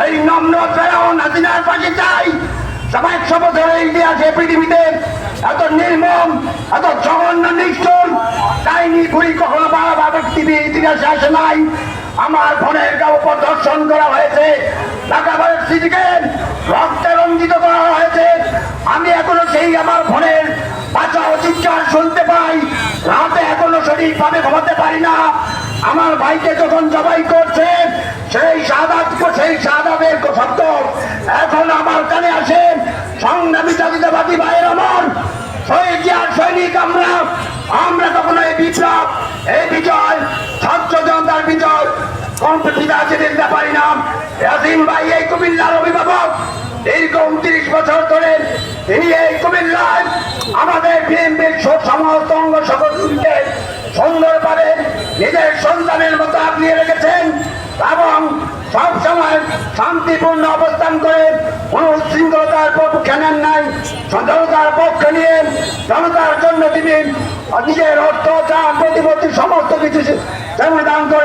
এই নম্র ফেরাউন হাসিনার পাশে চাই সবাই বছরের ইতিহাসে পৃথিবীতে। এত নির্মম, এত জঘন্য, নিষ্ঠুর। ডাইনি ঘুরি কখনো বারবার পৃথিবীর ইতিহাসে আসে নাই। আমার বোনের গা উপর দর্শন করা হয়েছে। ঢাকা ভার্সিটিকে রক্তে রঞ্জিত করা হয়েছে। আমি এখনও সেই আমার বোনের বাঁচাও চিৎকার শুনতে পাই। রাতে এখনও সঠিকভাবে ঘুমাতে পারি না। আমার ভাইকে যখন জবাই করছে সেই এখন আমার কানে আসে সংগ্রামী জাতিবাদী ভাইয়ের আমার শহীদ সৈনিক আমরা। আমরা কখনো এই বিপ্লব, এই বিজয়, ছাত্র জনতার বিজয়। অভিভাবক। বছর ধরে তিনি এই আমাদের সমস্ত সুন্দরভাবে নিজের সন্তানের মতো আগলিয়ে শান্তিপূর্ণ অবস্থান করে কোন উচ্ছৃঙ্খলতার পক্ষে নেন নাই। জনতার পক্ষে নিয়ে জনতার জন্য তিনি নিজের অর্থ চান প্রতিপত্তি, সমস্ত কিছু যেমন দান করেছেন